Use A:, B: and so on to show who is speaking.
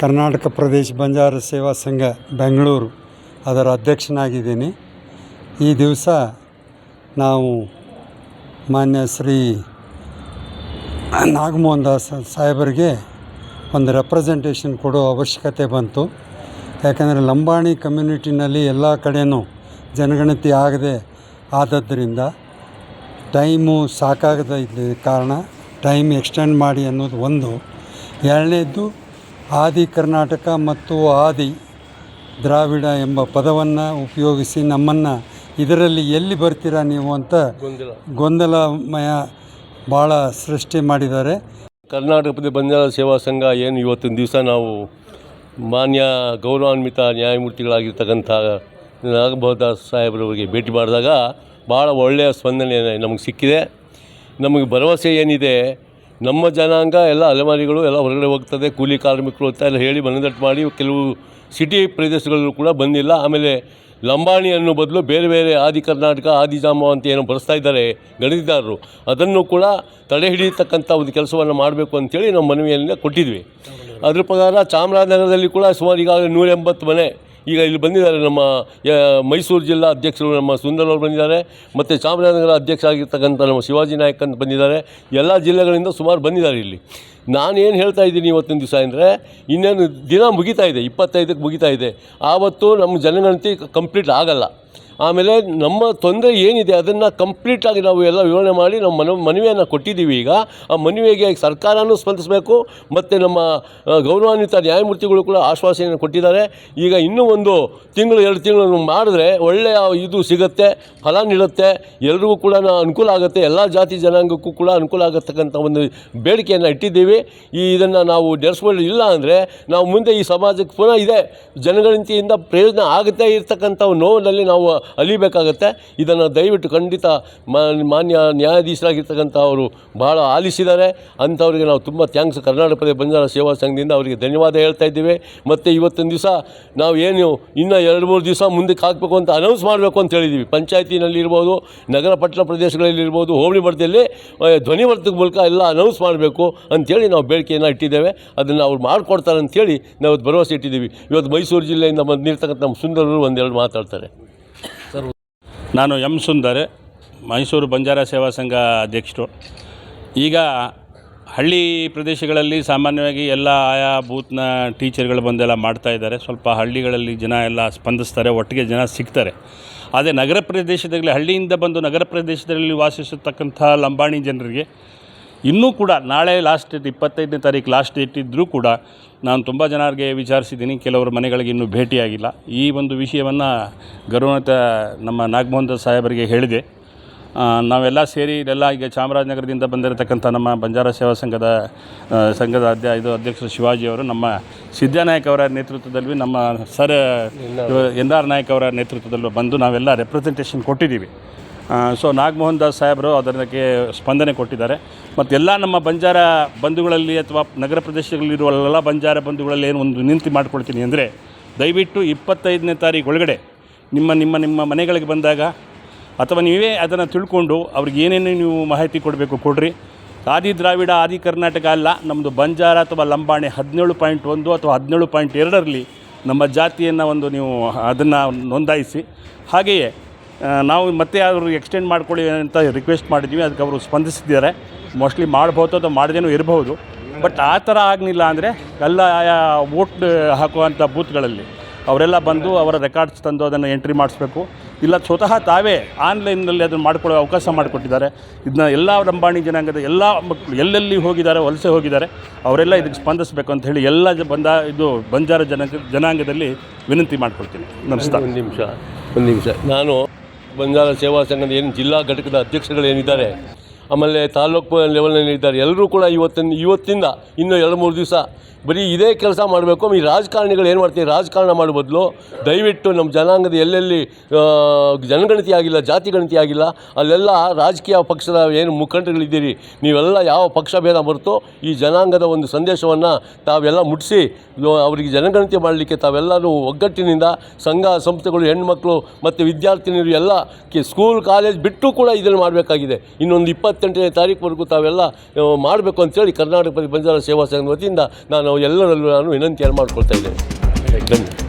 A: ಕರ್ನಾಟಕ ಪ್ರದೇಶ ಬಂಜಾರ ಸೇವಾ ಸಂಘ ಬೆಂಗಳೂರು ಅದರ ಅಧ್ಯಕ್ಷನಾಗಿದ್ದೀನಿ. ಈ ದಿವಸ ನಾವು ಮಾನ್ಯ ಶ್ರೀ ನಾಗಮೋಹನ್ ದಾಸ್ ಸಾಹೇಬರಿಗೆ ಒಂದು ರೆಪ್ರೆಸೆಂಟೇಷನ್ ಕೊಡೋ ಅವಶ್ಯಕತೆ ಬಂತು. ಯಾಕಂದರೆ ಲಂಬಾಣಿ ಕಮ್ಯುನಿಟಿನಲ್ಲಿ ಎಲ್ಲ ಕಡೆಯೂ ಜನಗಣತಿ ಆಗದೆ ಆದದ್ದರಿಂದ ಟೈಮು ಸಾಕಾಗದ ಇದ್ದ ಕಾರಣ ಟೈಮ್ ಎಕ್ಸ್ಟೆಂಡ್ ಮಾಡಿ ಅನ್ನೋದು ಒಂದು. ಎರಡನೇದ್ದು ಆದಿ ಕರ್ನಾಟಕ ಮತ್ತು ಆದಿ ದ್ರಾವಿಡ ಎಂಬ ಪದವನ್ನು ಉಪಯೋಗಿಸಿ ನಮ್ಮನ್ನು ಇದರಲ್ಲಿ ಎಲ್ಲಿ ಬರ್ತೀರಾ ನೀವು ಅಂತ ಗೊಂದಲಮಯ ಭಾಳ ಸೃಷ್ಟಿ ಮಾಡಿದ್ದಾರೆ.
B: ಕರ್ನಾಟಕ ಪ್ರತಿ ಬಂಜಾರ ಸೇವಾ ಸಂಘ ಏನು ಇವತ್ತಿನ ದಿವಸ ನಾವು ಮಾನ್ಯ ಗೌರವಾನ್ವಿತ ನ್ಯಾಯಮೂರ್ತಿಗಳಾಗಿರ್ತಕ್ಕಂಥ ನಾಗಬೋಧ ಸಾಹೇಬರವರಿಗೆ ಭೇಟಿ ಮಾಡಿದಾಗ ಭಾಳ ಒಳ್ಳೆಯ ಸ್ಪಂದನೆ ನಮಗೆ ಸಿಕ್ಕಿದೆ. ನಮಗೆ ಭರವಸೆ ಏನಿದೆ ನಮ್ಮ ಜನಾಂಗ, ಎಲ್ಲ ಅಲೆಮಾರಿಗಳು ಎಲ್ಲ ಹೊರಗಡೆ ಹೋಗ್ತದೆ, ಕೂಲಿ ಕಾರ್ಮಿಕರು ಅಂತ ಎಲ್ಲ ಹೇಳಿ ಮನದಟ್ಟು ಮಾಡಿ, ಕೆಲವು ಸಿಟಿ ಪ್ರದೇಶಗಳಲ್ಲೂ ಕೂಡ ಬಂದಿಲ್ಲ. ಆಮೇಲೆ ಲಂಬಾಣಿ ಅನ್ನೋ ಬದಲು ಬೇರೆ ಬೇರೆ ಆದಿ ಕರ್ನಾಟಕ ಆದಿಜಾಮ ಅಂತ ಏನೋ ಬರೆಸ್ತಾ ಇದ್ದಾರೆ ಗಣಿತದಾರರು ಅದನ್ನು ಕೂಡ ತಡೆ ಹಿಡಿಯತಕ್ಕಂಥ ಒಂದು ಕೆಲಸವನ್ನು ಮಾಡಬೇಕು ಅಂತೇಳಿ ನಮ್ಮ ಮನವಿಯನ್ನು ಕೊಟ್ಟಿದ್ವಿ. ಅದ್ರ ಪ್ರಕಾರ ಚಾಮರಾಜನಗರದಲ್ಲಿ ಕೂಡ ಸುಮಾರು ಈಗಾಗಲೇ ನೂರ ಎಂಬತ್ತು ಮನೆ ಈಗ ಇಲ್ಲಿ ಬಂದಿದ್ದಾರೆ ನಮ್ಮ ಮೈಸೂರು ಜಿಲ್ಲಾ ಅಧ್ಯಕ್ಷರು ನಮ್ಮ ಸುಂದರ್ ಅವರು ಬಂದಿದ್ದಾರೆ, ಮತ್ತು ಚಾಮರಾಜನಗರ ಅಧ್ಯಕ್ಷ ಆಗಿರ್ತಕ್ಕಂಥ ನಮ್ಮ ಶಿವಾಜಿ ನಾಯಕ್ ಅಂತ ಬಂದಿದ್ದಾರೆ. ಎಲ್ಲ ಜಿಲ್ಲೆಗಳಿಂದ ಸುಮಾರು ಬಂದಿದ್ದಾರೆ ಇಲ್ಲಿ. ನಾನೇನು ಹೇಳ್ತಾ ಇದ್ದೀನಿ ಇವತ್ತಿನ ದಿವಸ ಅಂದರೆ, ಇನ್ನೇನು ದಿನ ಮುಗಿತಾ ಇದೆ, ಇಪ್ಪತ್ತೈದಕ್ಕೆ ಮುಗಿತಾ ಇದೆ. ಆವತ್ತು ನಮ್ಮ ಜನಗಣತಿ ಕಂಪ್ಲೀಟ್ ಆಗಲ್ಲ. ಆಮೇಲೆ ನಮ್ಮ ತೊಂದರೆ ಏನಿದೆ, ಅದನ್ನು ಕಂಪ್ಲೀಟಾಗಿ ನಾವು ಎಲ್ಲ ವಿವರಣೆ ಮಾಡಿ ನಮ್ಮ ಮನ ಮನವಿಯನ್ನು ಕೊಟ್ಟಿದ್ದೀವಿ ಈಗ. ಆ ಮನವಿಗೆ ಸರ್ಕಾರನೂ ಸ್ಪಂದಿಸಬೇಕು, ಮತ್ತು ನಮ್ಮ ಗೌರವಾನ್ವಿತ ನ್ಯಾಯಮೂರ್ತಿಗಳು ಕೂಡ ಆಶ್ವಾಸನೆಯನ್ನು ಕೊಟ್ಟಿದ್ದಾರೆ. ಈಗ ಇನ್ನೂ ಒಂದು ತಿಂಗಳು, ಎರಡು ತಿಂಗಳು ಮಾಡಿದ್ರೆ ಒಳ್ಳೆಯ ಇದು ಸಿಗುತ್ತೆ, ಫಲ ನೀಡುತ್ತೆ. ಎಲ್ರಿಗೂ ಕೂಡ ಅನುಕೂಲ ಆಗುತ್ತೆ. ಎಲ್ಲ ಜಾತಿ ಜನಾಂಗಕ್ಕೂ ಕೂಡ ಅನುಕೂಲ ಆಗತಕ್ಕಂಥ ಒಂದು ಬೇಡಿಕೆಯನ್ನು ಇಟ್ಟಿದ್ದೀವಿ. ಈ ಇದನ್ನು ನಾವು ಇಲ್ಲ ಅಂದರೆ ನಾವು ಮುಂದೆ ಈ ಸಮಾಜಕ್ಕೆ ಪುನಃ ಇದೆ. ಜನಗಣತಿಯಿಂದ ಪ್ರಯೋಜನ ಆಗುತ್ತೆ ಇರ್ತಕ್ಕಂಥ ನೋವಿನಲ್ಲಿ ನಾವು ಅಲಿಬೇಕಾಗತ್ತೆ. ಇದನ್ನು ದಯವಿಟ್ಟು ಖಂಡಿತ ಮಾನ್ಯ ನ್ಯಾಯಾಧೀಶರಾಗಿರ್ತಕ್ಕಂಥ ಅವರು ಭಾಳ ಆಲಿಸಿದ್ದಾರೆ. ಅಂಥವ್ರಿಗೆ ನಾವು ತುಂಬ ಥ್ಯಾಂಕ್ಸ್. ಕರ್ನಾಟಕ ಪ್ರದೇಶ ಬಂಜಾರ ಸೇವಾ ಸಂಘದಿಂದ ಅವರಿಗೆ ಧನ್ಯವಾದ ಹೇಳ್ತಾ ಇದ್ದೀವಿ. ಮತ್ತು ಇವತ್ತಿನ ದಿವಸ ನಾವು ಏನು ಇನ್ನೂ ಎರಡು, ಮೂರು ದಿವಸ ಮುಂದಕ್ಕೆ ಹಾಕಬೇಕು ಅಂತ ಅನೌನ್ಸ್ ಮಾಡಬೇಕು ಅಂತ ಹೇಳಿದ್ದೀವಿ. ಪಂಚಾಯತಿನಲ್ಲಿ ಇರ್ಬೋದು, ನಗರ ಪಟ್ಟಣ ಪ್ರದೇಶಗಳಲ್ಲಿ ಇರ್ಬೋದು, ಹೋಬಳಿ ಮಟ್ಟದಲ್ಲಿ ಧ್ವನಿವರ್ಧಕ ಮೂಲಕ ಎಲ್ಲ ಅನೌನ್ಸ್ ಮಾಡಬೇಕು ಅಂಥೇಳಿ ನಾವು ಬೇಡಿಕೆಯನ್ನು ಇಟ್ಟಿದ್ದೇವೆ. ಅದನ್ನು ಅವ್ರು ಮಾಡಿಕೊಡ್ತಾರೆ ಅಂಥೇಳಿ ನಾವು ಭರವಸೆ ಇಟ್ಟಿದ್ದೀವಿ. ಇವತ್ತು ಮೈಸೂರು ಜಿಲ್ಲೆಯಿಂದ ಬಂದಿರ್ತಕ್ಕಂಥ ನಮ್ಮ ಸುಂದರರು ಒಂದೆರಡು ಮಾತಾಡ್ತಾರೆ.
C: ನಾನು ಎಂ ಸುಂದರ್, ಮೈಸೂರು ಬಂಜಾರ ಸೇವಾ ಸಂಘ ಅಧ್ಯಕ್ಷರು. ಈಗ ಹಳ್ಳಿ ಪ್ರದೇಶಗಳಲ್ಲಿ ಸಾಮಾನ್ಯವಾಗಿ ಎಲ್ಲ ಆಯಾ ಬೂತ್ನ ಟೀಚರ್ಗಳು ಬಂದೆಲ್ಲ ಮಾಡ್ತಾ ಇದ್ದಾರೆ. ಸ್ವಲ್ಪ ಹಳ್ಳಿಗಳಲ್ಲಿ ಜನ ಎಲ್ಲ ಸ್ಪಂದಿಸ್ತಾರೆ, ಒಟ್ಟಿಗೆ ಜನ ಸಿಗ್ತಾರೆ. ಆದರೆ ನಗರ ಪ್ರದೇಶದಲ್ಲಿ, ಹಳ್ಳಿಯಿಂದ ಬಂದು ನಗರ ಪ್ರದೇಶದಲ್ಲಿ ವಾಸಿಸತಕ್ಕಂಥ ಲಂಬಾಣಿ ಜನರಿಗೆ ಇನ್ನೂ ಕೂಡ ನಾಳೆ ಲಾಸ್ಟ್ ಡೇಟ್ ಇಪ್ಪತ್ತೈದನೇ ತಾರೀಕು ಲಾಸ್ಟ್ ಡೇಟ್ ಇದ್ದರೂ ಕೂಡ ನಾನು ತುಂಬ ಜನರಿಗೆ ವಿಚಾರಿಸಿದ್ದೀನಿ. ಕೆಲವರು ಮನೆಗಳಿಗೆ ಇನ್ನೂ ಭೇಟಿಯಾಗಿಲ್ಲ. ಈ ಒಂದು ವಿಷಯವನ್ನು ಗೌರವಾನ್ವಿತ ನಮ್ಮ ನಾಗಮೋಹನ್ ದಾಸ್ ಸಾಹೇಬರಿಗೆ ಹೇಳಿದೆ. ನಾವೆಲ್ಲ ಸೇರಿ ಇದೆಲ್ಲ ಈಗ ಚಾಮರಾಜನಗರದಿಂದ ಬಂದಿರತಕ್ಕಂಥ ನಮ್ಮ ಬಂಜಾರ ಸೇವಾ ಸಂಘದ ಸಂಘದ ಅಧ್ಯ ಇದು ಅಧ್ಯಕ್ಷ ಶಿವಾಜಿ ಅವರು ನಮ್ಮ ಸಿದ್ದನಾಯಕ್ ಅವರ ನೇತೃತ್ವದಲ್ಲಿ ನಮ್ಮ ಸರ್ ಎನ್ ಆರ್. ನಾಯಕ್ ಅವರ ನೇತೃತ್ವದಲ್ಲೂ ಬಂದು ನಾವೆಲ್ಲ ರೆಪ್ರೆಸೆಂಟೇಷನ್ ಕೊಟ್ಟಿದ್ದೀವಿ. ಸೊ ನಾಗಮೋಹನ್ ದಾಸ್ ಸಾಹೇಬರು ಅದಕ್ಕೆ ಸ್ಪಂದನೆ ಕೊಟ್ಟಿದ್ದಾರೆ. ಮತ್ತು ಎಲ್ಲ ನಮ್ಮ ಬಂಜಾರ ಬಂಧುಗಳಲ್ಲಿ ಅಥವಾ ನಗರ ಪ್ರದೇಶಗಳಲ್ಲಿರುವ ಎಲ್ಲ ಬಂಜಾರ ಬಂಧುಗಳಲ್ಲಿ ಏನು ಒಂದು ನಿಂತಿ ಮಾಡ್ಕೊಳ್ತೀನಿ ಅಂದರೆ, ದಯವಿಟ್ಟು ಇಪ್ಪತ್ತೈದನೇ ತಾರೀಕು ಒಳಗಡೆ ನಿಮ್ಮ ನಿಮ್ಮ ನಿಮ್ಮ ಮನೆಗಳಿಗೆ ಬಂದಾಗ ಅಥವಾ ನೀವೇ ಅದನ್ನು ತಿಳ್ಕೊಂಡು ಅವ್ರಿಗೆ ಏನೇನು ನೀವು ಮಾಹಿತಿ ಕೊಡಬೇಕು ಕೊಡ್ರಿ. ಆದಿ ದ್ರಾವಿಡ, ಆದಿ ಕರ್ನಾಟಕ ಅಲ್ಲ ನಮ್ಮದು ಬಂಜಾರ ಅಥವಾ ಲಂಬಾಣಿ ಹದಿನೇಳು ಪಾಯಿಂಟ್ ಒಂದು ಅಥವಾ ಹದಿನೇಳು ಪಾಯಿಂಟ್ ಎರಡರಲ್ಲಿ ನಮ್ಮ ಜಾತಿಯನ್ನು ಒಂದು ನೀವು ಅದನ್ನು ನೋಂದಾಯಿಸಿ. ಹಾಗೆಯೇ ನಾವು ಮತ್ತೆ ಅವರು ಎಕ್ಸ್ಟೆಂಡ್ ಮಾಡ್ಕೊಳ್ಳಿ ಅಂತ ರಿಕ್ವೆಸ್ಟ್ ಮಾಡಿದ್ವಿ, ಅದಕ್ಕೆ ಅವರು ಸ್ಪಂದಿಸಿದ್ದಾರೆ. ಮೋಸ್ಟ್ಲಿ ಮಾಡ್ಬೋದು ಅಥವಾ ಮಾಡದೇನೂ ಇರಬಹುದು ಬಟ್ ಆ ಥರ ಆಗಲಿಲ್ಲ ಅಂದರೆ ಎಲ್ಲ ವೋಟ್ ಹಾಕುವಂಥ ಬೂತ್ಗಳಲ್ಲಿ ಅವರೆಲ್ಲ ಬಂದು ಅವರ ರೆಕಾರ್ಡ್ಸ್ ತಂದು ಅದನ್ನು ಎಂಟ್ರಿ ಮಾಡಿಸ್ಬೇಕು. ಇಲ್ಲ, ಸ್ವತಃ ತಾವೇ ಆನ್ಲೈನ್ನಲ್ಲಿ ಅದನ್ನು ಮಾಡ್ಕೊಳ್ಳೋ ಅವಕಾಶ ಮಾಡಿಕೊಟ್ಟಿದ್ದಾರೆ. ಇದನ್ನ ಎಲ್ಲ ಲಂಬಾಣಿ ಜನಾಂಗದ ಎಲ್ಲ ಮಕ್ಕಳು ಎಲ್ಲೆಲ್ಲಿ ಹೋಗಿದ್ದಾರೆ, ವಲಸೆ ಹೋಗಿದ್ದಾರೆ, ಅವರೆಲ್ಲ ಇದಕ್ಕೆ ಸ್ಪಂದಿಸಬೇಕು ಅಂತ ಹೇಳಿ ಎಲ್ಲ ಬಂದ, ಇದು ಬಂಜಾರ ಜನಾಂಗ, ಜನಾಂಗದಲ್ಲಿ ವಿನಂತಿ ಮಾಡ್ಕೊಳ್ತೀನಿ. ನಮಸ್ಕಾರ.
B: ಒಂದು ನಿಮಿಷ ಒಂದು ನಿಮಿಷ. ನಾನು ಬಂಜಾರ ಸೇವಾ ಸಂಘದ ಏನು ಜಿಲ್ಲಾ ಘಟಕದ ಅಧ್ಯಕ್ಷರುಗಳು ಏನಿದ್ದಾರೆ ಆಮೇಲೆ ತಾಲೂಕು ಲೆವೆಲ್ನಲ್ಲಿ ಇದ್ದಾರೆ. ಎಲ್ಲರೂ ಕೂಡ ಇವತ್ತಿನ, ಇವತ್ತಿಂದ ಇನ್ನೂ ಎರಡು ಮೂರು ದಿವಸ ಬರೀ ಇದೇ ಕೆಲಸ ಮಾಡಬೇಕು. ಈ ರಾಜಕಾರಣಿಗಳು ಏನು ಮಾಡ್ತೀವಿ ರಾಜಕಾರಣ ಮಾಡೋ ಬದಲು ದಯವಿಟ್ಟು ನಮ್ಮ ಜನಾಂಗದ ಎಲ್ಲೆಲ್ಲಿ ಜನಗಣತಿ ಆಗಿಲ್ಲ, ಜಾತಿ ಗಣತಿ ಆಗಿಲ್ಲ, ಅಲ್ಲೆಲ್ಲ ರಾಜಕೀಯ ಪಕ್ಷದ ಏನು ಮುಖಂಡರುಗಳಿದ್ದೀರಿ ನೀವೆಲ್ಲ ಯಾವ ಪಕ್ಷ ಭೇದ ಬರುತ್ತೋ ಈ ಜನಾಂಗದ ಒಂದು ಸಂದೇಶವನ್ನು ತಾವೆಲ್ಲ ಮುಟ್ಟಿಸಿ ಅವರಿಗೆ ಜನಗಣತಿ ಮಾಡಲಿಕ್ಕೆ ತಾವೆಲ್ಲರೂ ಒಗ್ಗಟ್ಟಿನಿಂದ ಸಂಘ, ಸಂಸ್ಥೆಗಳು, ಹೆಣ್ಮಕ್ಳು ಮತ್ತು ವಿದ್ಯಾರ್ಥಿನಿಯರು ಎಲ್ಲ ಸ್ಕೂಲ್ ಕಾಲೇಜ್ ಬಿಟ್ಟು ಕೂಡ ಇದನ್ನು ಮಾಡಬೇಕಾಗಿದೆ. ಇನ್ನೊಂದು ಇಪ್ಪತ್ತು ಇಪ್ಪತ್ತೆಂಟನೇ ತಾರೀಕುವರೆಗೂ ತಾವೆಲ್ಲ ಮಾಡಬೇಕು ಅಂತೇಳಿ ಕರ್ನಾಟಕ ಬಂಜಾರ ಸೇವಾ ಸಂಘದ ವತಿಯಿಂದ ನಾನು ಎಲ್ಲರಲ್ಲೂ ನಾನು ವಿನಂತಿಯನ್ನು ಮಾಡ್ಕೊಳ್ತಾ ಇದ್ದೇನೆ. ಧನ್ಯವಾದ.